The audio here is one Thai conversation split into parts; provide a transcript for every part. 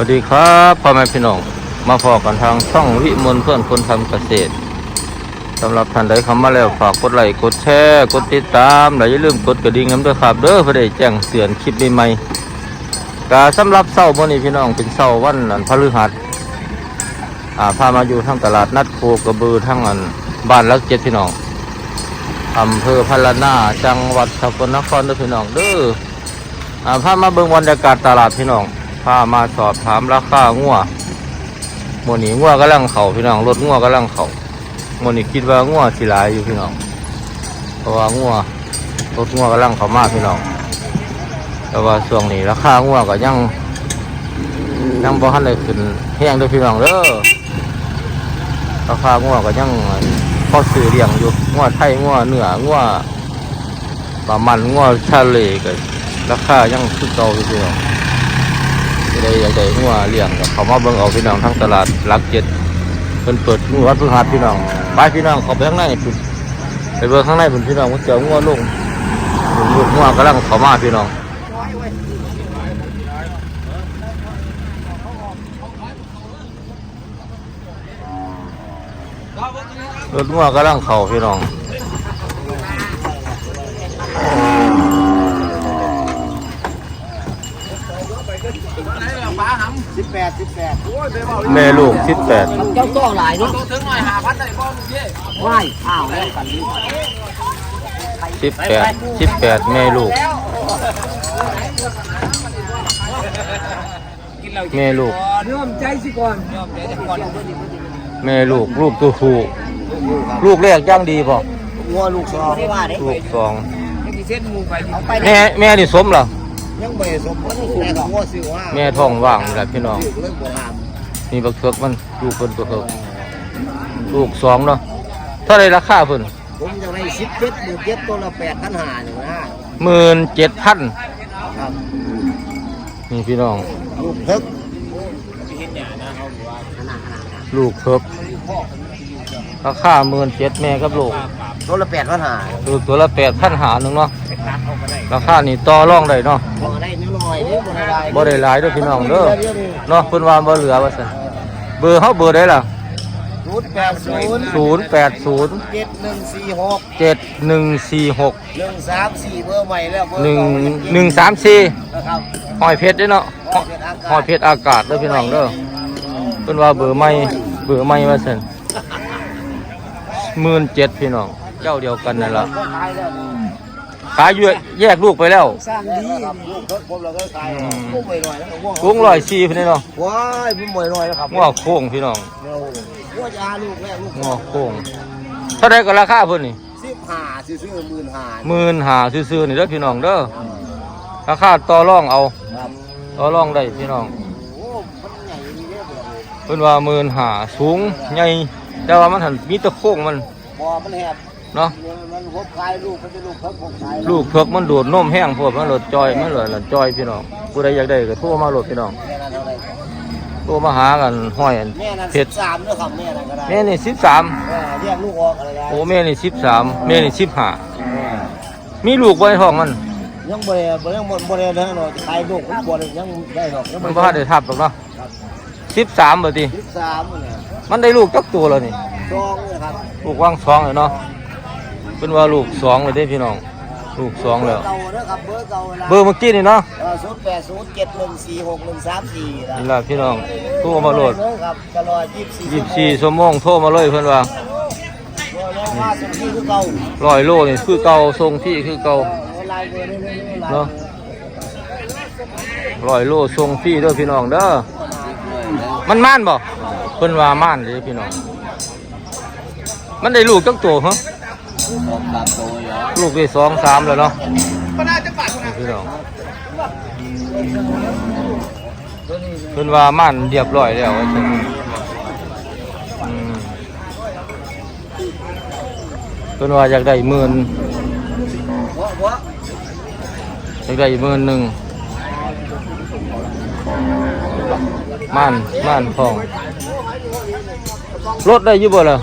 วัสดีครับพ่อแม่พี่น้องมาพอกันทางช่องวิมลเพื่อนคนทำเกษตรสำหรับท่านใดเข้ามาแล้วฝากกดไลค์กดแชร์กดติดตามและอย่าลืมกดกระดิ่งน้ำด้วยครับเด้อเพื่อได้แจ้งเตือนคลิปใหม่ๆกาสำหรับเสาร์วันนี้พี่น้องเป็นเสาร์วันอันพฤหัสอ่าพามาอยู่ทั้งตลาดนัดโคกระบือทั้งอันบ้านลักเจ็ดพี่น้องอำเภอพะละนาจังหวัดสกลนครเด้อพี่น้องเด้ออ่าพามาเบิ่งบรรยากาศตลาดพี่น้อง พามาสอบถามราคางัวหมนี้งัวกำลังเข่าพี่น้องรถงัวกำลังเข่าหมนี้คิดว่างัวสิหลายอยู่พี่น้อง เพราะว่างัวรถงัวกำลังเขามาพี่น้อง แต่ว่าช่วงนี้ราคางัวก็ยังยังบ่ทันได้ขึ้นแห้งเด้วยพี่น้องเด้อราคางัวก็ยังพอซื้อเลี้ยงอยู่งัวไทยงัวเหนืองัวปลามันงัวชาเลก็ราคายังคือเก่าอยู่พี่น้อง จะได้อยากได้หัวเลี้ยงกับเขามาเบิ่งเอาพี่น้องทั้งตลาดหลักเจ็ดเพิ่นเปิดมือวัดพฤหัสพี่น้องไปพี่น้องเขาไปข้างในพุ่นไปเบิ่งข้างในพุ่นพี่น้องว่าเจองัวลงพุ่นพุ่นงัวกำลังเขามาพี่น้องรถงัวกำลังเข้าพี่น้อง แปดสิบแปดแม่ลูกสิบแปดเจ้าตัวหลายเนาะถึงหน่อยหาพันได้บ่มึงเย่ว่ายข้าวแล้วกันนี้สิบแปดสิบแปดแม่ลูกกินเราแม่ลูกเริ่มใจสิก่อนยอมเดี๋ยวจะก่อนแม่ลูกลูกตัวผู้ลูกแรกย่างดีป่ะงัวลูกสองว่าเด้ลูกสองยังมีเส้นหมูไปเอาไปแม่แม่นี่สมเหรอ ยังไม่สมบูรณ์แต่ของงัวสิว่าแม่ท้องว่างนี่แหละพี่น้องเรื่องโบราณนี่บักเทือกมันลูกเพิ่นตัวเทือกลูกสองเนาะเท่าไรราคาเพิ่นผมจะได้สิบเจ็ดหมื่นเจ็ดตัวละแปดพันห้าหนึ่งนะหมื่นเจ็ดพันครับนี่พี่น้อง ลูกเพิกลูกเทือก ราคาหมื่นเจ็ดแม่กับลูกตัวละแปดพันห้าลูกตัวละแปดพันหาหนึ่งเนาะราคานี่ต่อรองได้เนาะพอได้น้อยเด้บ่ได้หลายบ่ได้หลายเด้วยพี่น้องเด้อเนาะเพิ่นว่าบ่เหลือว่าซั่นเบอร์เฮาเบอร์ได้ล่ะศูนย์แปดศูนย์ศูนย์แปดศูนย์เจ็ดหนึ่งสี่หกเจ็ดหนึ่งสี่หกหนึ่งสามสี่เบอร์ใหม่แล้วเบอร์หนึ่งเก่าหนึ่งสามสี่นะครับหอยเพชรเด้อเนาะหอยเพชรอากาศเด้อพี่น้องเด้อเพิ่นว่าเบอร์ใหม่เบอร์ใหม่ว่าซั่น หมื่นเจ็ดพี่น้อง เจ้าเดียวกันนั่นล่ะก็ขายแล้วขายแยกแยกลูกไปแล้วสร้างดีครับลูกเพิกผมเราก็ขายกุ้งไปหน่อยแล้วก็ง่วงกุ้งร้อยสี่พี่น้องว้ายผมบ่อยหน่อยนะครับงัวโค้งพี่น้องเดี๋ยวงัวยาลูกแรกลูกงัวโค้งเท่าไรก็ราคาเพิ่นนี่สิบห้าซื้อซื้อหมื่นห้าหมื่นหาซื่อๆนี่เด้อพี่น้องเด้อราคาต่อรองเอาครับต่อรองได้พี่น้องโอ้มันใหญ่ดีเด้อเดี๋ยวเพิ่นว่าหมื่นหาสูงใหญ่ แต่ว่ามันหันมีแตะโค้งมันบ่อมันแหบเนาะมันพบขายลูกมันเป็นลูกเพิกผมขายลูกเพิกมันดูดนมแห้งพวกมันหลดจอยมันหลดหลดจอยพี่น้องผู้ใดอยากได้ก็โทรมาโหลดพี่น้องแม่นั่นเท่าไหร่โทรมาหากันห้อยอันแม่นั่นเพสิชบรสามเด้อครับแม่นั่นก็ได้แม่นี่สิบสามเออแยกลูกออกอะไรได้โอ้แม่นี่สิบสามแม่นี่สิบห้ามีลูกไว้ท้องมันยังบ่ได้บ่ยังบ่บ่ได้เด้อเนาะขายลูกมันบ่ได้ยังได้หรอกยังมันบ่ทันได้ทับหรอกเนาะสิบสามบ่ติ สิบสามเนี่ย มันได้ลูกจักตัวแล้วนี่จองเนี่ยครับลูกว่างสองเลยเนาะเป็นว่าลูกสองเลยเด้พี่น้อง ลูกสองแล้ว เก่าเด้อครับเบอร์เก่าวลาเบอร์เมื่อกี้นี่เนาะศูนย์แปดศูนย์เจ็ดหนึ่งสี่หกหนึ่งสามสี่นี่ล่ะพี่น้องโทรมาโหลดครับตลอดยี่สิบสี่ยี่สิบสี่ชั่วโมงโทรมาเลยเพิ่นว่าว่าสุดที่คือเก่าร้อยโลนี่คือเก่าทรงที่คือเก่าลายเบอร์เรื่อยๆเนาะร้อยโลทรงที่เด้อพี่น้องเด้อมันม่านบ่ เพิ่นว่าม่านเด้อพี่น้อง มันได้ลูกจักตัวฮะลูกได้สองสามแล้วเนาะพี่น้องเพิ่นว่าม่านเรียบร้อยแล้วว่าซั่นเพิ่นว่าอยากได้หมื่นอยากได้หมื่นหนึ่งม่านม่านทอง รถได้อยู่บ่ล่ะ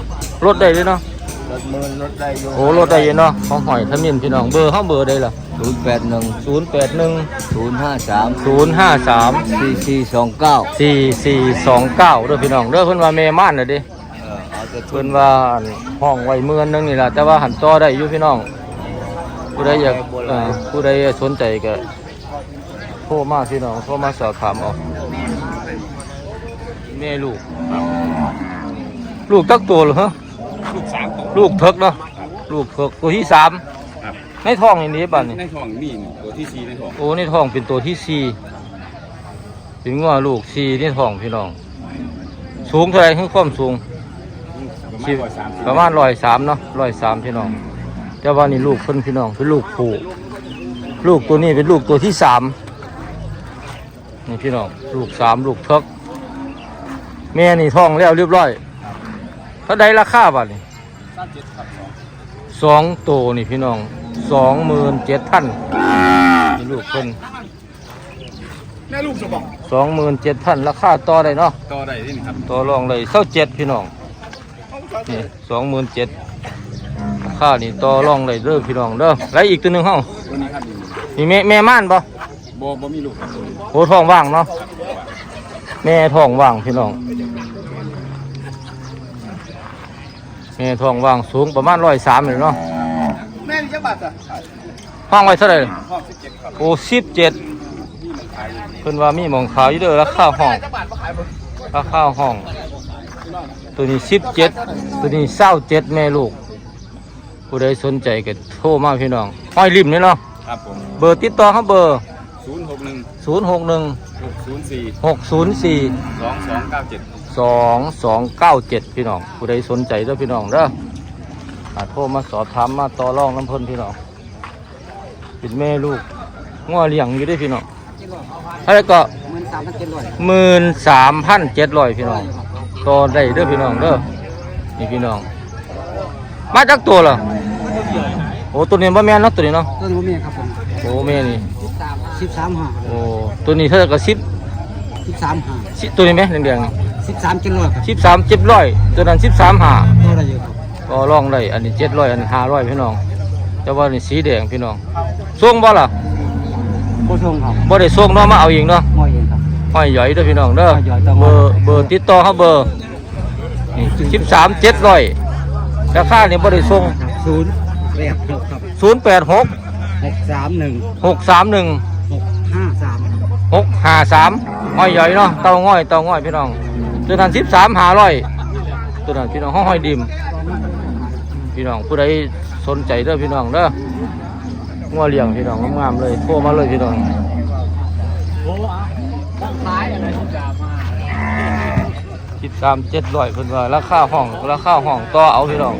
รถได้ด้วยเนาะได้ถมือรถได้อยู่โอ้รถได้อยินเนาะของหอยทมินพี่น้องเบอร์เฮาเบอร์ใดล่ะศูนย์แปดหนึ่ง081ศูนย์ห้าสาม053สี่สี่สองเก้า4429เด้อพี่น้องเด้อเพิ่นว่าแม่ม่านน่ะเด้เออเอาแต่ทุเพิ่นนว่าอั่นห้องไว้เมือนนึงนี่ล่ะแต่ว่าหันต่อได้อยู่พี่น้องผู้ใดอยากเอ่อผู้ใดสนใจก็โทรมาพี่น้องโทรมาสอบถามเอาแม่ลูก ลูกตักตัวเหรอฮะลูกสามตัวลูกเถิกเนาะลูกเถิกตัวที่สามครับในท้องนี่นี่ป่ะนี่ในท้องมีหนึ่งตัวที่สี่ในท้องโอ้ในท้องเป็นตัวที่สี่เป็นงัวลูกสี่ในท้องพี่น้อง สูงเท่าไหรคือความสูงประมาณร้อยสามสิบประมาณร้อยสามเนาะร้อยสามพี่น้องแต่ว่านี่ลูกเพิ่นพี่น้องเป็นลูกผูลูกตัวนี้เป็นลูกตัวที่สามนี่พี่น้องลูกสามลูกเทิกแม่นี่ท้องแล้วเรียบร้อย เท่าใดราคาบัดนี่สามเจ็ดครับสองสองตัวนี่พี่น้องสองหมื่นเจ็ดพันนี่ลูกเพิ่นแม่ลูกจะบอกสองหมื่นเจ็ดพันราคาต่อได้เนาะต่อได้ที่นี่ครับต่อรองเลยเท่าเจ็ดพี่น้องนี่สองหมื่นเจ็ดราคานี่ต่อรองเลยเด้อพี่น้องเด้อแล้วอีกตัวหนึ่งเฮาตัวนี้ครับนี่นี่แม่แม่ม่านปะโบโบมีลูกครับโอ้ท้องว่างเนาะแม่ท้องว่างพี่น้อง แม่ท้องว่างสูงประมาณร้อยสามเลยเนาะแม่นี่จะบาทอะห้องไว้เท่าไหร่ห้องสิบเจ็ดครับโอ้สิบเจ็ดเพิ่นว่ามีหมองขาวอยู่เด้อราคาห้องจะบาทมาขายหมดราคาห้อง ตัวนี้สิบเจ็ดตัวนี้เศร้าเจ็ดแม่ลูก ผู้ใดสนใจก็โทรมาพี่น้องห้อยริมนี่เนาะครับผมเบอร์ติดต่อเขาเบอร์ศูนย์หกหนึ่งศูนย์หกหนึ่งหกศูนย์สี่หกศูนย์สี่สองสองเก้าเจ็ด สองสองเก้าเจ็ดพี่น้องผู้ใดสนใจเด้อพี่น้องเด้ออาโทรมาสอบถามมาต่อรองน้ำเพิ่นพี่น้องเป็นแม่ลูกง้อเลี้ยงอยู่เด้วยพี่น้องอะไรก็มันสามพันเจ็ดร้อยหมื่นสามพันเจ็ดร้อยพี่น้องต่อได้เด้อพี่น้องเด้อนี่พี่น้อง มาจากตัวเหรอโอ้ตัวนี้บ่แม่นเนาะตัวนี้เนาะต้นมะเมียครับผมโอ้แม่นี่สิบสามห้าโอ้ตัวนี้เท่ากับสิบสิบสามห้าสิตัวนี้ไหมแดงๆนี่ สิบสามเจ็ดร้อยครับสิบสามเจ็ดร้อยตัวนั้นสิบสามห้าตัวอะไรอยู่ครับก็ลองได้อันนี้เจ็ดร้อยอันนี้ห้าร้อยพี่น้องแต่ว่านี่สีแดงพี่น้องส่งบ่ล่ะผู้ชมครับบ่ได้ส่งเนาะมาเอาเองเนาะมอยเองครับห้อยใหญ่เด้อพี่น้องเด้อห้อยใหญ่แต่เบว่าอร์เบอร์ติดต่อเขาเบอร์นี่สิบสามเจ็ดร้อยราคานี่บ่ได้ส่งศูนย์แปดหกครับศูนย์แปดหกหกสามหนึ่งหกสามหนึ่งหกห้าสามหกห้าสามห้อยใหญ่เนาะเตาง่อยเตาง่อยพี่น้อง ตัวนั้นสิบสามหาร้อยตัวนั้นพี่น้องห้อยดิม พี่น้องผู้ใดสนใจเด้อพี่น้องเด้องัวเลี้ยงพี่น้องงามๆเลยโทรมาเลยพี่น้องสิบสามเจ็ดร้อยเพิ่นว่าราคาห้องราคาห้องต่อเอาพี่น้อง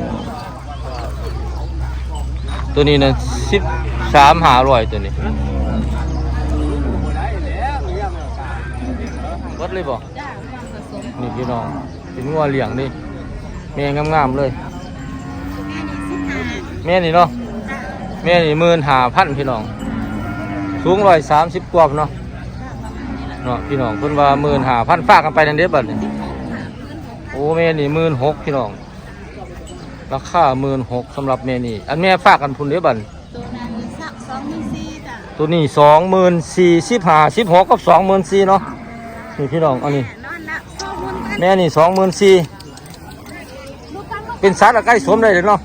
ตัวนี้นะสิบสามหาร้อยตัวนี้วัดเลยบ่นี่ พี่น้องเป็นงัวเลี้ยงนี่แม่งามๆเลย แม่นี่เนาะแม่นี่หมื่นหาพันพี่น้อง สูงร้อยสามสิบกว่าเนาะเนาะพี่น้องเพิ่นว่าหมื่นหาพันฝากกันไปนั่นเด้อบัดนี้โอ้แม่นี่หมื่นหกพี่น้องราคาหมื่นหกสำหรับแม่นี่อันแม่ฝากกันพุ่นเด้อบัดนี้ตัวนั้นสักสองหนึ่งสี่จ้ะตัวนี้สองหมื่นสี่สิบห้าสิบหกกับสองหมื่นสี่เนาะนี่พี่น้องอันนี้ แม่นี่สองหมื่นสี่เป็นสัตว์อใกล้สวมได้เลยเนาะ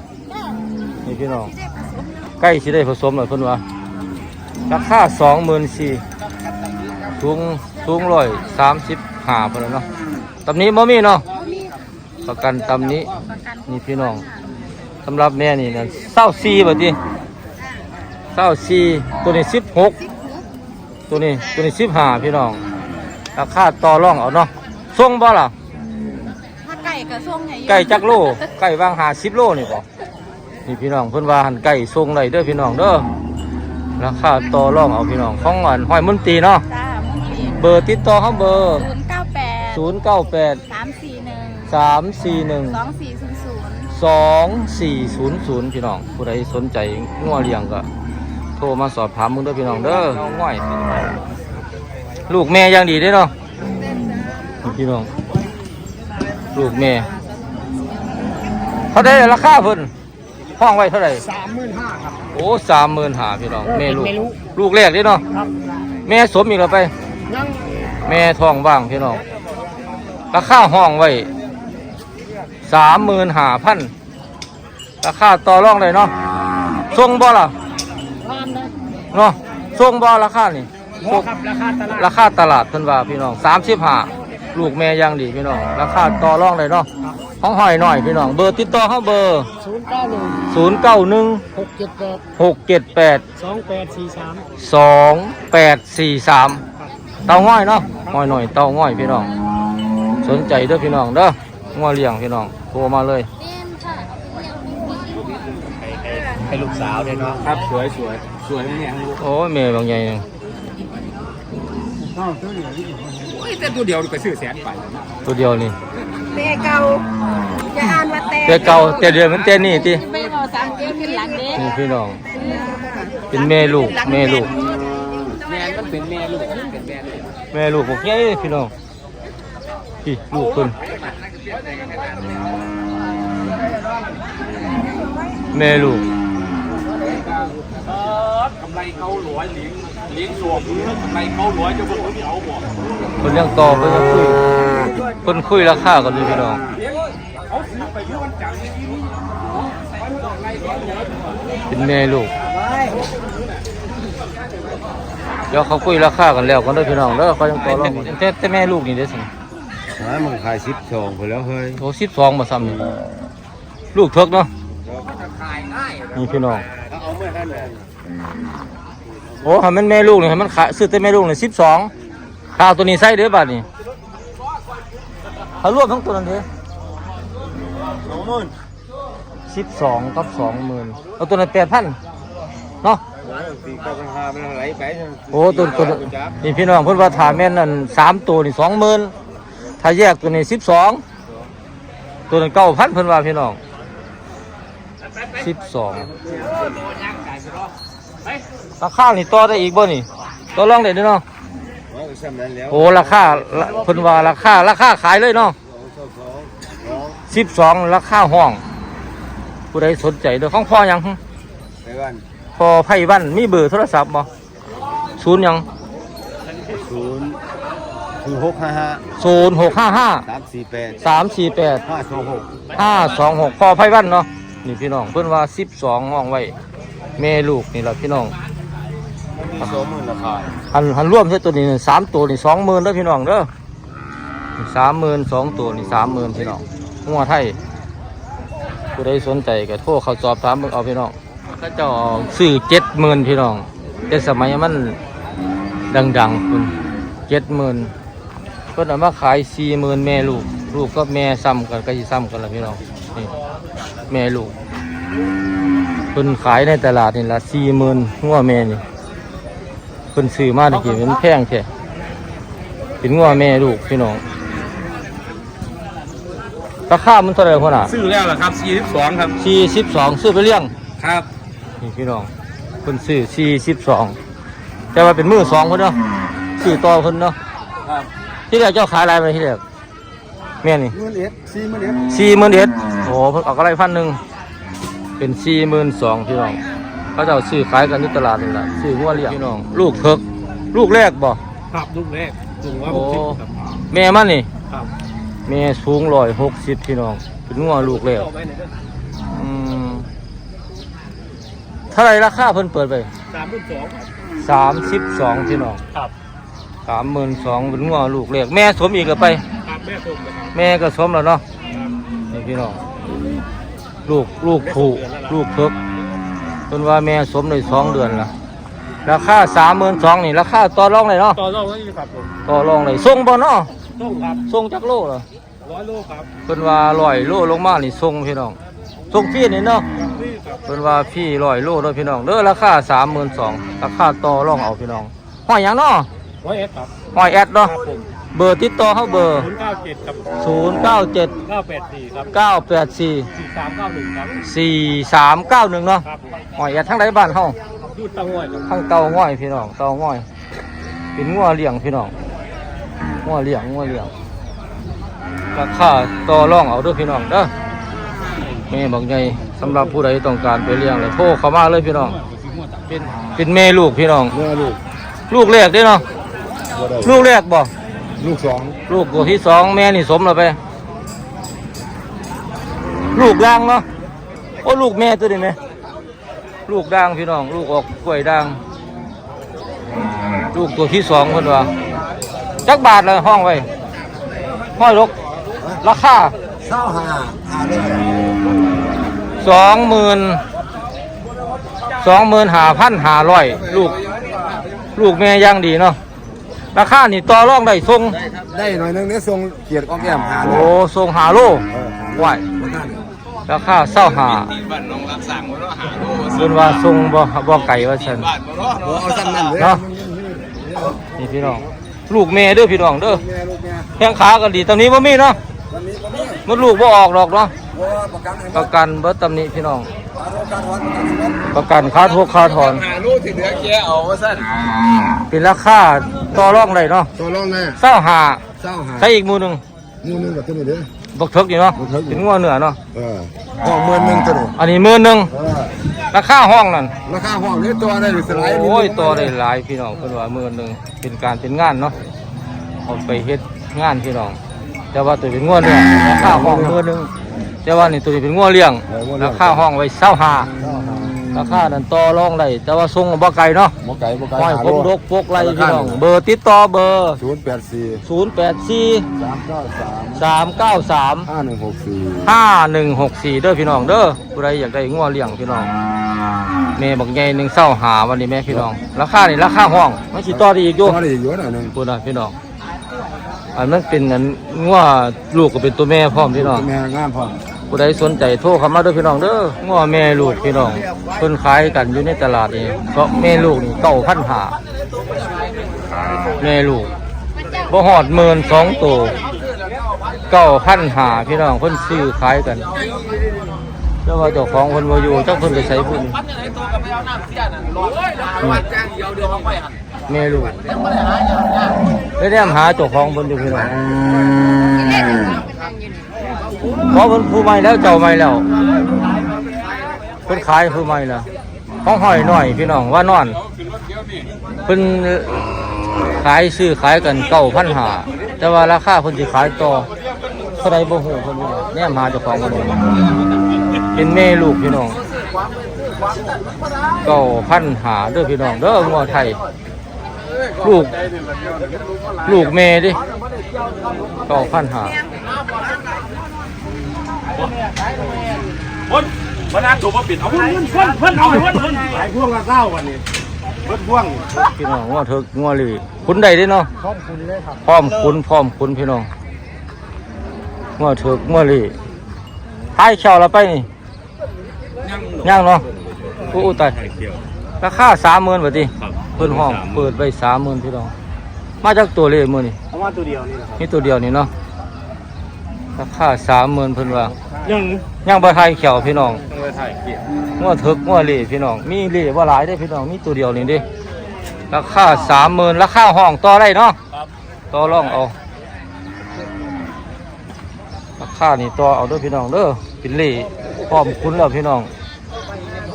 นี่พี่น้องใกล้สิได้ผสมแล้วเพิ่นว่าราคาสองหมื่นสี่สูงสูงร้อยสามสิบห้าเพิ่นเนาะตำนี้บ่มีเนาะประกันตำนี้นี่พี่น้องสำหรับแม่นี่นะเศร้าสี่บ่ติเศร้าสี่ตัวนี้สิบหกสิบหกตัวนี้ตัวนี้สิบห้าพี่น้องราคาต่อรองเอาเนาะส่งบ่ล่ะ ถ้าไก่ก็ส่งให้อยู่ไก่จักโลไก่วางหาสิบโลนี่บ่นี่พี่น้องเพิ่นว่าหันไก่ส่งได้เด้อพี่น้องเด้อราคาต่อรองเอาพี่น้องของอันห้อยมุนตรีเนาะจ้ามึงปีเบอร์ติดต่อเขาเบอร์ศูนย์เก้าแปดศูนย์เก้าแปดสามสี่หนึ่งสามสี่หนึ่งสองสี่ศูนย์ศูนย์สองสี่ศูนย์ศูนย์พี่น้องผู้ใดสนใจงัวเลี้ยงก็โทรมาสอบถามมึงเด้อพี่น้องเด้อง่อยลูกแม่ยังดีเด้อเนาะนี่พี่น้อง ลูกแม่เขาได้ราคาเพิ่นสห้องไว้เท่าไหร่สามหมื่นห้าครับ โอ้สามหมื่นหาพี่น้องแม่ลูกแม่ลูกลูกแรกนี่เนาะครับแม่สมอีกแล้วไป ยังแม่ท้องว่างพี่น้องราคาห้องไว้สามหมื่นหาพันราคาต่อรองเลยเนาะส่งบ่ล่ะร้านนะเนาะส่งบ่ราคานี่หมอครับราคาตลาดราคาตลาดเพิ่นว่าพี่น้องสามสิบห้า ลูกแม่ย่างดีพี่น้อง ราคาต่อรองเลยเนาะห้องหอยหน่อยพี่น้อง เบอร์ติดต่อเขาเบอร์ศูนย์เก้าหนึ่งศูนย์เก้าหนึ่งหกเจ็ดแปดหกเจ็ดแปดสองแปดสี่สามสองแปดสี่สามเตาง่อยเนาะง่อยหน่อยเตาง่อยพี่น้อง สนใจเด้อพี่น้องเด้องัวเลี้ยงพี่น้องโทรมาเลยให้ลูกสาวเลยเนาะครับสวยสวยสวยเนี่ยลูกโอ้ยแม่บางใหญ่หนึ่งโอ้ย แต่ตัวเดียวก็ซื้อแสนไปตัวเดียวนี่เตะเก่าจะอ่านว่าเตะแต่เก่าแต่เดียวมันแต่นี่ติไม่บอกสามเกมขึ้นหลังเด้นี่พี่น้อง เป็นแม่ลูกแม่ลูกแม่มันเป็นแม่ลูกเป็นแม่ลูกแม่ลูกบอกใหญ่พี่น้องพี่ลูกคนแม่ลูกกำไรเขาหลวยเลี้ยงเลี้ยงสวมกำไรเขาหลวยจะบอกว่าเอาบอกคนยังต่อเพิ่นก็คุยเพิ่นคุยราคากันอยู่พี่น้องเขาซื้อไปเมื่อวันจันทร์ที่นี่เป็นแม่ลูกเดี๋ยวเขาคุยราคากันแล้วกันเด้อพี่น้องเด้อเขายังต่อรองกันแต่แต่แม่ลูกนี่เด้อสิหามึงขายสิบสองไปแล้วเฮ้ยโอ้สิบสองมาซ้ำนี่ลูกเถิกเนาะนี่พี่น้อง โอ้ให้มันแม่ลูกนี่ให้มันขายซื้อแต่แม่ลูกนี่สิบสองข้าวตัวนี้ใส่เด้อบัดนี้เขารวมทั้งตัวนั้นเด้อสองหมื่นสิบสองกับสองหมื่นเอาตัวนั้นแปดพันเนาะร้านสี่เก้าพันห้าเป็นอะไรไปโอ้ตัวตัวนี่พี่น้องเพิ่นว่าถามแม่นนั่นสามตัวนี่สองหมื่นถ้าแยกตัวนี้สิบสองตัวนั้นเก้าพันเพิ่นว่าพี่น้องสิบสอง ราคานี่ต่อได้อีกบ่นี่ต่อรองได้เด้อเนาะว่าก็ซ้ำนั้นแล้วโอ้ราคาละเพิ่นว่าราคาราคาขายเลยเนาะสองสองสองสิบสองราคาห้อง ผู้ใดสนใจเด้อของพ่อหยังหึไปวันพ่อไพวันมีเบอร์โทรศัพท์บ่ศูนย์หยังศูนย์ศูนย์หกห้าห้าศูนย์หกห้าห้าสามสี่แปดสามสี่แปดห้าสองหกห้าสองหกพ่อไพวันเนาะนี่พี่น้องเพิ่นว่าสิบสองห้องไว้ แม่ลูกนี่แหละพี่น้องสองหมื่นราคาหันหันรวมใช่ตัวนี้สามตัวนี่สองหมื่นเด้อพี่น้องเด้อสามหมื่นสองตัวนี่สามหมื่นพี่น้องหัวไทยผู้ใดสนใจก็โทรเขาสอบถามเบิ่งเอาพี่น้องก็เจะซื้อเจ็ดหมื่นพี่น้องแต่สมัยมันดังๆคุณเจ็ดหมื่นเพิ่นเอามาขายสี่หมื่นแม่ลูก ลูกก็แม่ซ้ำกันก็สิซ้ำกันละพี่น้องนี่แม่ลูก เพิ่นขายในตลาดนี่ละสี่หมื่นหัวแม่นี่เพิ่นซื้อมาตะกี้มันแพงแท้เป็นงัวแม่ลูกพี่น้องราคามันเท่าไหร่พ่อน่ะซื้อแล้วล่ะครับ42ครับสี่สิบสองซื้อไปเลี้ยงครับนี่พี่น้องเพิ่นซื้อสี่สิบสองแต่ว่าเป็นมือสองเพิ่นเนาะซื้อต่อเพิ่นเนาะครับที่แรกเจ้าขายอะไรไปที่แรกแม่นี่หมื่นเอ็ดสี่หมื่นเอ็ดสี่หมื่นเอ็ดโอ้เพิ่นเอากระไรพันหนึ่ง เป็นสี่หมื่นสองพี่น้องเขาเจ้าซื้อขายกันที่ตลาดนี่แหละซื้องัวเลี้ยงพี่น้อง ลูกเพิกลูกแรกบ่ครับลูกแรกถึงว่าโอ้ผมคิดครับแม่มันนี่ครับแม่สูงร้อยหกสิบพี่น้องเป็นงัวลูกแล้วเอาไว้ในเด้ออืมเท่าไหรราคาเพิ่นเปิดไป32ครับสามสิบสองพี่น้องครับสามหมื่นสองเป็นงัวลูกแล้วแม่สมอีกแล้วไปครับแม่ผมนะครับแม่ก็สมแล้วเนาะนี่พี่น้อง ลูกลูกผูกลูกเพิกเพิ่นว่าแม่สมในสองเดือนละราคาสามหมื่นสองนี่ราคาต่อรองเลยเนาะต่อรองไว้อยู่ครับผมต่อรองเลยส่งบ่เนาะต้มครับส่งจักโลเหรอร้อยโลครับเพิ่นว่าร้อยโลลงมานี่ส่งพี่น้องส่งฟรีนี่เนาะนี่ครับเพิ่นว่าพี่ร้อยโลเด้อพี่น้องเด้อราคาสามหมื่นสองราคาต่อรองเอาพี่น้องห้อยหยังเนาะร้อยเอ็ดครับห้อยแอดครัเนาะบผม เบอร์ติดต่อเขาเบอร์ 097ครับศูนย์เก้าเจ็ด984ครับเก้าแปดสี่4391ครับสี่สามเก้าหนึ่งเนาะครับผมห้อยแอดทั้งไรบ้านเฮายูดเตังห้วยครับทั้งเตาง่อยพี่น้องเตาง่อย เป็นงัวเลี้ยงพี่น้องงัวเลี้ยงงัวเลี้ยงราคาต่อรองเอาเด้อพี่น้องเด้อแม่บอกไงสำหรับผู้ใดต้องการไปเลี้ยงเลยโทรเข้ามาเลยพี่น้อง เป็นเป็นแม่ลูกพี่น้องแม่ลูกลูกแรกเด้เนาะ บ่ได้ลูกแรกบ่ ลูกสองลูกตัวที่สองแม่นี่สมแล้วไป ลูกด่างเนาะโอ้ลูกแม่ตัวนี้ไหมลูกด่างพี่น้อง ลูกออกกล้วยด่าง ลูกตัวที่สองคนว่าจักบาทเลยห้องไว้ห้อยลกราคาเศร้าหาหาเลยสองหมื่นสองหมื่นหาพันหาร้อยลูก ลูกแม่ย่างดีเนาะ ราคานี่ต่อรองได้ทรงได้หน่อยนึงเนี่ยทรงเกียรติอ้อมแก้มหาเลโอ้ยทรงหาโลเออหาไหวบ่ทันราคาเศร้าหาส่วนว่าทรงบ่บ่ไก่ว่าฉันบ่เอาซ้ำนั่นเลยเนาะนี่พี่น้องลูกแม่เด้อพี่น้องเด้อแม่ลูกแม่แข้งขากันดีตำนี้บ่มีเนาะวันนี้ก็มีมดลูกบ่ออกดอกเนาะบ่ประกันให้ประกันเบิดตำนี้พี่น้อง ปลาโรการวัดประกันให้หมดประกันค่าทุกค่าถอนหาลูกที่เหลือแกเอาว่าสั้นเป็นราคาต่อรองได้เนาะตัวรองแน่เศร้าหาเศร้าหาใช้อีกหมูหนึงหมูหนึงกับตัวนี้เด้อบักเถิกนี่เนาะบักเถิกอยู่เป็นงัวเหนือเนาะเออห้องหมื่นหนึงตัวนี้อันนี้หมื่นหนึงเออราคาห้องนั่นราคาห้องนี้ตัวได้หรือสไลด์โอ้ยตัวได้หลายพี่น้องเพิ่นว่าหมื่นหนึงเป็นการเป็นงานเนาะเอาไปเฮ็ดงานพี่น้องแต่ว่าตัวเป็นงัวเลี้ยงราคาห้องหมื่นหนึง แต่ว่านี่ตัวนี้เป็นงัวเลี้ยงราคาห้องไว้เศร้าหาราคานั้นต่อรองได้แต่ว่าส่งบ่ไกลเนาะบ่ไก่บ่ไก่ห้อยผมดกปกไรพี่น้องเบอร์ติดต่อเบอร์ศูนย์แปดสี่084สามเก้าสาม393ห้าหนึ่งหกสี่5164เด้อพี่น้องเด้อผู้ใดอยากได้งัวเลี้ยงพี่น้องแม่บักใหญ่หนึงเศร้าหาวันนี้แม่พี่น้อง ราคานี่ราคาห้องมันสิต่อได้อีกอยู่ตัวนี้อยู่หน่อยหนึงพูดนะพี่น้อง อันนั้นเป็นอันงัวลูกก็เป็นตัวแม่พร้อมพี่น้อง แม่งามพร้อมผู้ใดสนใจโทรเข้ามาด้อพี่น้องเด้อง้อแม่ลูกพี่น้องเพิ่นขายกันอยู่ในตลาดนี่ก็แม่ลูกนี่เก้าพันหาแม่ลูกบ่หอดหมื่นสองตัวเก้าพันหาพี่น้องเพิ่นซื้อขายกันเจ้าว่าเจ้าของเพิ่นบ่อยู่เจ้าเพิ่นไปใช้พุ่น แม่ลูกได้แนมหาเจ้าของเพิ่นอยู่พี่น้องเพราะเพิ่นผู้ใหม่แล้วเจ้าใหม่แล้วเพิ่นขายผู้ใหม่แล้วของหอยหน่อยพี่น้องว่านอนเพิ่นขายซื้อขายกันเก้าพันหาแต่ว่าราคาเพิ่นสิขายต่อเท่าไรบ่ฮู้เพิ่นนี่แน่มาเจ้าของเพิ่นนี่เป็นแม่ลูกพี่น้องเก้าพันหาเด้อพี่น้องเด้องัวไทย ลูก ลูกแม่ดิเก้าพันหาคนมันน่าถูกมาปิดเอาเพื่อนเพื่อนเพื่อนเอาเพื่อนเพื่อนหลายพวงละเก้าวันนี้เบิดพวงพี่น้องงัวเถิกงัวหลีคุณได้เด้เนาะพร้อมคุณเลยครับพร้อมคุณพร้อมคุณพี่น้องงัวเถิกงัวหลีท้ายเขียวเราไปนี่ย่างเนาะอู้อู้ตาย ราคาสามหมื่นบาทดิเพิ่นห้องเปิดไปสามหมื่นพี่น้อง มาจากตัวเลยมื่อนี่เอามาตัวเดียวนี่นะครับนี่ตัวเดียวนี่เนาะราคาสามหมื่นเพิ่นว่ายังย่างบะไทยเขียวพี่น้องเลยถ่ายเกียร์งัวเถิกงัวหลีพี่น้อง มีหลีว่าหลายได้อพี่น้อง มีตัวเดียวนี่เดิราคาสามหมื่นราคาห้องต่อได้เนาะต่อรองเอาราคานี่ต่อเอาเด้อพี่น้องเด้อเป็นเล่พร้อมคุณแล้วพี่น้อง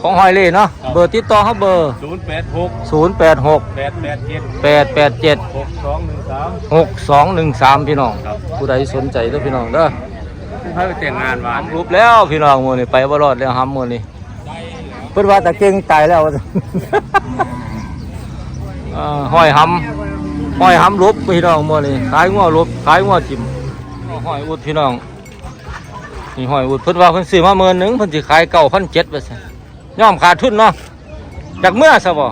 ของหอยเล่เนาะเบอร์ติดต่อเขาเบอร์ ศูนย์แปดหก0 8 6 แปดแปดเจ็ด8 8 7 หกสองหนึ่งสาม 6 2 1 3 พี่น้องผู้ใดสนใจเด้อพี่น้องเด้อให้ไปแต่งงานหวานรูปแล้วพี่น้องมื้อนี้ไปบ่รอดแล้วห้ำมื้อนี้เพิ่นว่าตะเก่งตายแล้วเอ่อห้อยหำห้อยหำรูปพี่น้องมื้อนี้ขายงัวรูปขายงัวจิ้มห้อยอุดพี่น้องนี่ห้อยอุดเพิ่นว่าเพิ่นซื้อมาหมื่นหนึงเพิ่นสิขาย9,700ว่าซั่น ยอมขาดทุนเนาะจากเมื่อซะบ่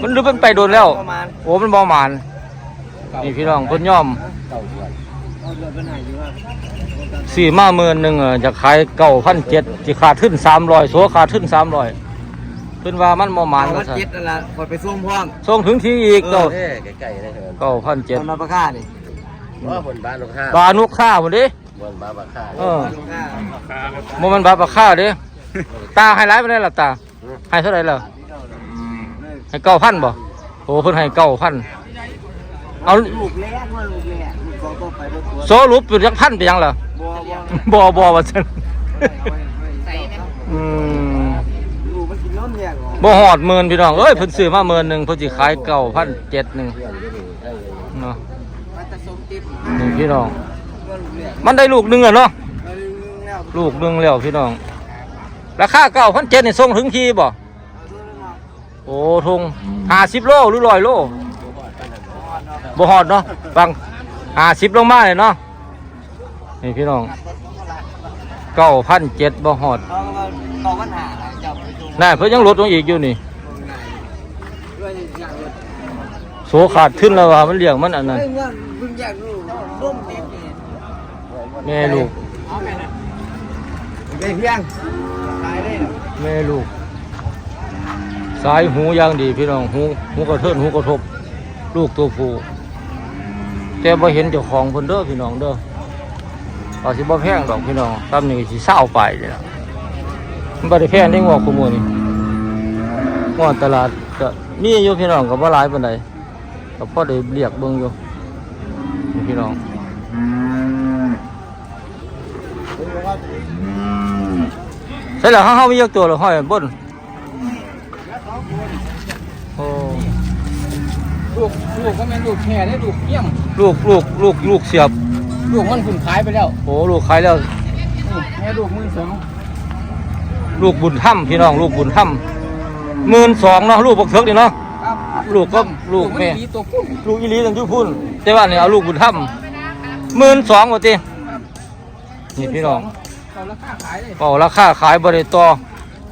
มันดูมันไปโดนแล้ว ประมาณโอ้มันบ่หมานนี่พี่น้องเพิ่นยอมเอาเดือนเป็นไหนอยู่ว่าสี่มาหมื่นหนึ่งจะขายเก้าพันเจ็ดจะขาดขึ้นสามร้อยสัวขาดขึ้นสามร้อยเพิ่นว่ามันบ่หมานเอาก็มาซะเจ็ดนั่นละคอยไปส่งพร้อมส่งถึงที่อีกเก้าไก่ๆเลยเถอะเก้าพันเจ็ดตอนมาประค่านี่ว่าบนบ้านลูกค้าบานุค่าพุ่นเดิบนบ้านบักค่าเออลูกค้าบ่มันบาปลาค่าเด้ ตาให้หลายไปได้ล่ะตาให้เท่าไหร่ล่ะให้เก้าพันบ่โอ้เพิ่นให้เก้าพันเอาลูกแรกว่าลูกแรกลูกสองก็ไปรถตัวโซลุปเป็นจักพันไปยังล่ะบัวบัวบ่บ่ว่าซั่นใส่นะอืมลูกมันกินน้ำเนี่ยหรอบ่หอดหมื่นพี่น้องเอ้ยเพิ่นซื้อมาหมื่นหนึ่งเพิ่นสิขายเก้าพันเจ็ดหนึ่งเนาะนี่พี่น้อง มันได้ลูกหนึ่งอะเนาะลูกหนึ่งแล้วพี่น้อง ราคาเก้าพันเจ็ดนี่ส่งถึงทีบ่โอ้ทงห้าสิบโลหรือร้อยโลบ่หอดเนาะฟังห้าสิบลงมาเลยเนาะนี่พี่น้องเก้าพันเจ็ดบ่หอดเอาต่อปัญหาจับไปดูน่าเพิ่นยังลดลงอีกอยู่นี่ด้วยอย่างเลยโสขาดขึ้นแล้วว่ามันเลี้ยงมันอันนั้นเรื่องเพิ่งอยากรู้ร่มเต็มเลยแม่ลูกไปเพียงตายได้หรอ แม่ลูก สายหูอย่างดีพี่น้องหูหูกระเทินหูกระทบ ลูกตัวผู้แต่บ่เห็นเจ้าของเพิ่นเด้อพี่น้องเด้อว่าสิบ่แพงดอกพี่น้องตามนี้สิเศร้าไปนี่ล่ะมันบ่ได้แพงได้งอกคุมื้อนี่งอกตลาดก็มีอยู่พี่น้องก็บ่หลายปานใดก็พอได้เรียกเบิ่งอยู่พี่น้อง ใช่แล้วเขาเขามียกตัวหรือห้อยบนโอ้ลูกลูกก็แม่นลูกแค่ได้ลูกเยี่ยมลูกลูกลูกลูกเสียบ ลูกมันคุณขายไปแล้วโอ้ลูกขายแล้วแม่ลูกมือสองลูกบุญถ้ำพี่น้องลูกบุญถ้ำหมื่นสองเนาะลูกบกเถิกนี่เนาะครับลูกก็ลูกแม่นดีตัวพุ่นลูกอีหลีตั้งอยุพุ่นแต่ว่าเนี่ยเอาลูกบุญถ้ำหมื่นสองว่าตินี่พี่น้อง เขาราคาขายเลยเป่าราคาขายบริต่อ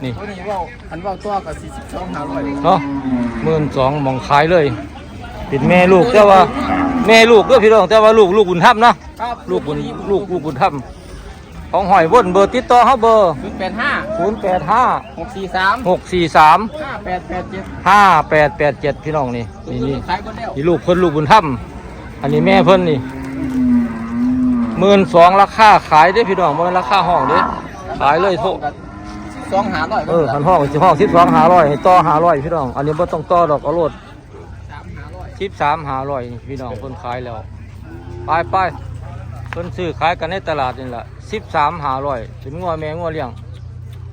นี่ตัวนี้เว่าอันเว่าตัวกับสี่สิบสองห้าร้อยเนาะหมื่นสองมองขายเลยเป็นแม่ลูกแต่ว่าแม่ลูกก็พี่น้องแต่ว่าลูกลูกบุญถ้ำเนาะครับลูกบุญลูกลูกบุญธรรมของหอยวนเบอร์ติดต่อเขาเบอร์ศูนย์แปดห้าศูนย์แปดห้าหกสี่สามหกสี่สามห้าแปดแปดเจ็ดห้าแปดแปดเจ็ดพี่น้องนี่นี่นี่ขายหมดแล้วนี่ลูกเพิ่นลูกบุญธรรมอันนี้แม่เพิ่นนี่ หมื่นสองราคาขายได้อพี่น้องมันราคาห้องเด้อขายเลยโทษสองหาร้อยเออหันห้องสิห้องสิบสองหาร้อยให้ต่อหาร้อยพี่น้อง อันนี้บ่ต้องต่อดอกเอาโลดสามหาร้อยสิบสามหาร้อยพี่น้องเพิ่นขายแล้วไปไปเพิ่นซื้อขายกันในตลาดนี่แหละสิบสามหาร้อยเป็นงัวแม่งัวเลี้ยง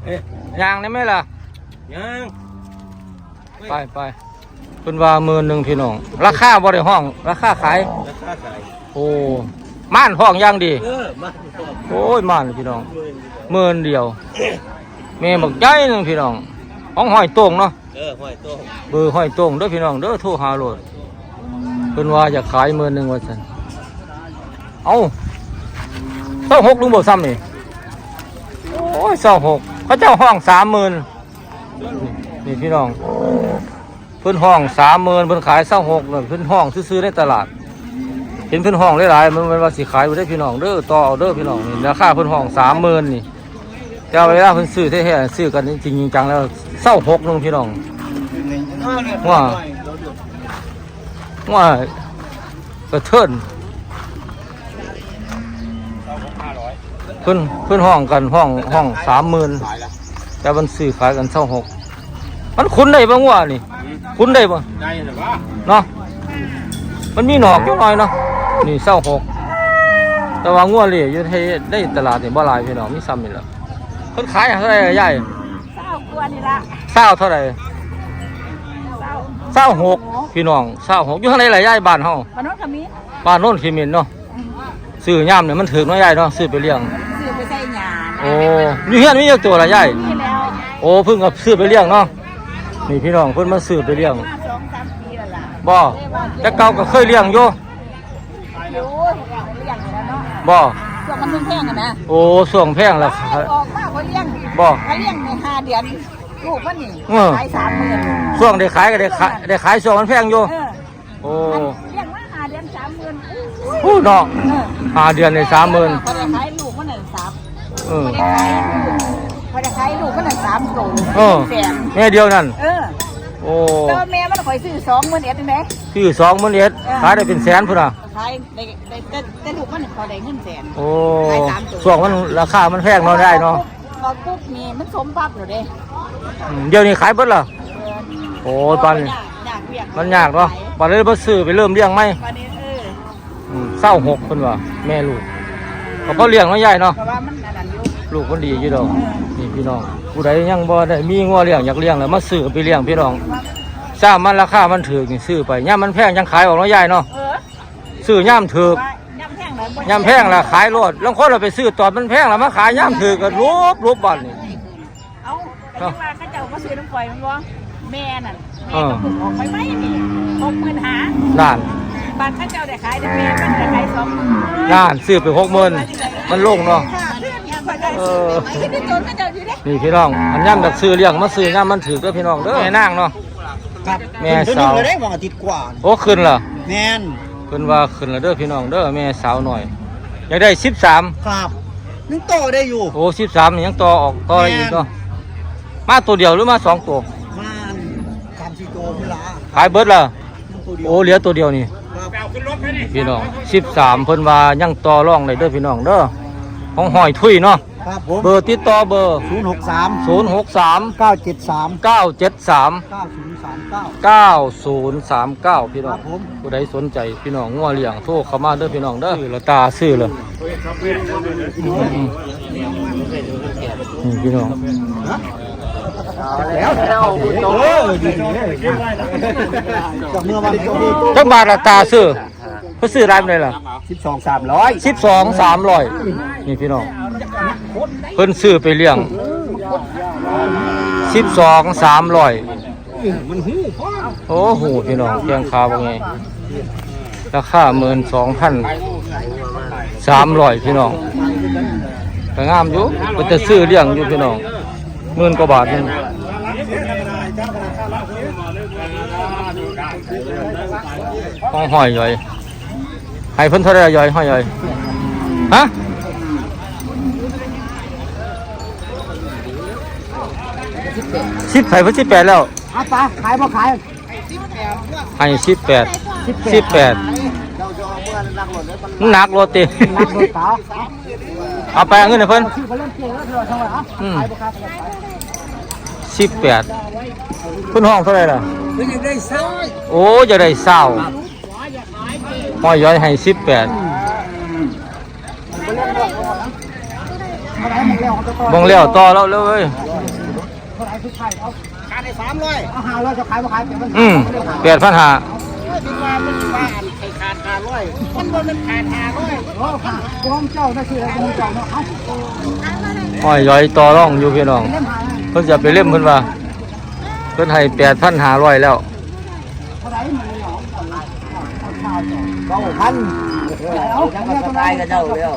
เอ๊ะยางได้ไหมล่ะยังไปไปเป็นว่าหมื่นหนึ่งพี่น้อง ราคาบ่ได้ห้อง ราคาขาย ราคาขาย โอ้ ม่านห้องอย่างดี เออมาโอ้ยม่านพี่น้องหมื่นเดียวแม่บักใหญ่หนึงพี่น้องห้องห้อยโต่งเนาะเออห้อยโต้เบอร์ห้อยโต่งเด้อพี่น้องเด้อโทรหาโลดเพิ่นว่าอยากขายหมื่นหนึ่งว่าซั่นเอาเศร้าหกลุงบ่ซ้ำนี่โอ้ยเศร้าหกเขาเจ้าห้องสามหมื่นนี่พี่น้องเพิ่นห้องสามหมื่นเพิ่นขายเศร้าหกเลยเพิ่นห้องซื้อๆในตลาด เห็นเพิ่นห้องหลายๆมันมันว่าสิขายบ่ได้พี่น้องเด้อต่อเอาเด้อพี่น้องนี่ราคาเพิ่นห้องสามหมื่นนี่แต่เวลาเพิ่นซื้อแท้ๆซื้อกันจริงๆจังๆแล้วเศร้าหกนึงพี่น้องว่าว่ากระเทินเพิ่นเพิ่นห้องกันห้องห้องสามหมื่นขายแล้วแต่มันซื้อขายกันเศร้าหกมันคุ้นได้บ้างวะนี่ คุ้นได้บ้างได้หรือว่าเนาะมันมีหนอกอยู่หน่อยเนาะ นี่เศร้าหกแต่ว่างัวเหลี่ยอยู่ให้ได้ตลาดนี่บ่หลายพี่น้องมีซ้ำนี่แหละเพิ่นขายเท่าไหร่อะยายเศร้ากวนนี่ละเศร้าเท่าไหร่เศร้าเศร้าหกพี่น้องเศร้าหกอยู่ทางไหนล่ะยายบ้านเฮาปานนนขมิ้นบ้านโน่นขีมินเนาะซื้อย่ามเนี่ยมันถึกเนาะยายเนาะซื้อไปเลี้ยงซื้อไปใส่หยาโอ้อยู่เฮียนมีเยอะตัวละยายนี่แล้วโอ้เพิ่งกับซื้อไปเลี้ยงเนาะนี่พี่น้องเพิ่นมาซื้อไปเลี้ยงมาสองสามปีแล้วล่ะบ่แต่เก่าก็เคยเลี้ยงอยู่อยู่เลี้ยง แล้วเนาะบ่ช่วงมันแพงๆกันนะโอ้ส่วงแพงละออกมาเขาเลี้ยงบ่ เขาเลี้ยงในห้าเดือนลูกมันนี่เออขายสามหมื่นส่วงได้ขายก็ได้ขายได้ขายส่วงมันแพงอยู่ เออโอ้เลี้ยงมาห้าเดือนสามหมื่นโอ้เนาะเออห้าเดือนในสามหมื่นเขาได้ขายลูกมันหนึ่งสามเออเขาได้ขายลูกมันหนึ่งสามโตเออแสนแม่เดียวนั่นเออ โอ้แต่ว่าแม่มันคอยซื้อสองหมื่นเอ็ดนี่ไหมคือสองหมื่นเอ็ดขายได้เป็นแสนพุ่นน่ะขายได้ได้แต่แต่ลูกมันเขาได้เงินแสนโอ้ส่วงมันราคามันแพงเนาะได้เนาะพอปุ๊บนี่มันสมปั๊บเลยเด้อืมเดี๋ยวนี้ขายเบิดล่ะโอ้ตอนนี้ยากยากเวียกมันยากเนาะปานนี้บ่ซื้อไปเริ่มเลี้ยงไหมปานนี้เอออืมเศร้าหกเพิ่นว่าแม่ลูกเขาก็เลี้ยงเนาะยายเนาะ ลูกมันดีอยู่ดอกนี่พี่น้องผู้ใดยังบ่ได้มีงัวเลี้ยงอยากเลี้ยงแล้วมาซื้อไปเลี้ยงพี่น้องทราบมันราคามันถูกนี่ซื้อไปย่ามมันแพงยังขายออกเนาะยายเนาะเออซื้อย่ามถูกว่าย่ำแพงเลยบ่ย่ามแพงละขายโลดลางคนเราไปซื้อตอนมันแพงแล้วมาขายย่ามถูกก็รูปรูปบัดนี่เอาแต่ยังว่าเขาเจ้าก็ซื้อน้ำปล่อยมันบ่แม่นั่นเอแม่อก็เพิ่งออกไปไหมนี่หกหมื่นหานั่นบานเข้าเจ้าได้ขายแต่แม่มันได้ขายสองหมื่นนั่นซื้อไปหกหมื่นมันลงเนาะค่ะ เพื่อนยังบ่ได้เอซื้ออไอ้ที่โจนก็เจ้าอยู่เด้นี่พี่น้องอันย่ำดักซื้อเลี้ยงมาซื้อย่ำมันถือก็พี่น้องเด้อแม่นางเนาะ ครับแม่ขึ้นสาวเลยได้วันอาทิตย์กว่าโอ้ขึ้นเหรอแมนขึ้นว่าขึ้นแล้วเด้อพี่น้องเด้อแม่สาวหน่อยอยากได้สิบสามครับนึงโตได้อยู่ โอ้สิบสามยังต่อออกต่ออะไรอีกเนาะมาตัวเดียวหรือมาสองตัวมาสามสี่โตเวลาขายเบิดละตัวเดียวโอ้เหลือตัวเดียวนี่ ครับพี่น้องสิบสามเพิ่นว่ายังต่อรองได้เด้อพี่น้องเด้อของหอยทุยเนาะ ครับผมเบอร์ติดต่อเบอร์ ศูนย์หกสามศูนย์หกสามเก้าเจ็ดสามเก้าเจ็ดสามเก้าศูนย์สามเก้าเก้าศูนย์สามเก้าพี่น้คอรังบผม ผู้ใดสนใจพี่น้องงัวเลี้ยงโทรเข้ามาเด้อพี่น้องเด้อซื้อละตาซื้อเลยอืมนี่พี่น้อง แล้วแล้วเออดีเลยจากเมื่อวันที่จักบาทละตาซื้อเพิ่นซื้อรายเป็นไรล่ะ สิบสองสามร้อย สิบสองสามร้อยนี่พี่น้องเพิ่นซื้อไปเลี้ยงสิบสองสามร้อยโอ้โหพี่น้องเพียงคาว่าไงราคาหมื่นสองพันสามร้อยพี่น้องก็งามอยู่ก็จะซื้อเลี้ยงอยู่พี่น้องหมื่นกว่าบาทนึงห้องหอยย่อยให้เพิ่นเท่าไรย่อยห้อยย่อยฮะ สิบไผ่เพิ่นสิบแปดแล้วอาปาขายบ่ขายให้สิบแปดสิบแปดหนักรถตินักรถสาวเอาไปเอาเงินให้เพิ่นชื่อเขาเล่นเกมแล้วเธอทำไมอะอืมขายบ่ขายขายสิบแปดเพิ่นห้องเท่าไหร่ล่ะไม่ยังได้เศร้าโอ้จะได้เศร้าห้อยย้อยให้สิบแปดเท่าไหร่หมดแล้วเขาจะต่อมองแล้วต่อแล้วเลยเว้ยเท่าไหร่ทุกขายเอาขายได้สามร้อยเอาห้าร้อยจะขายบ่ขายเดี๋ยวมันอืมแปดพันห้าเป็นว่ามันบ้านใครขาดห้าร้อยมันบ่มันขาดห้าร้อยโอ้ค่ะพร้อมเจ้าได้ชื่ออะไรมีเจ้าเนาะเอาห้อยย้อยต่อร่องอยู่พี่น้องเล่มหาเพิ่นจะไปเล่มเพิ่นว่า เพิ่นให้แปดพันห้าร้อยแล้วเท่าไหร่มันเลยเหรอเอาข้าวเจ้าเก้าพันเอายังไม่สบายกับเจ้าแล้ว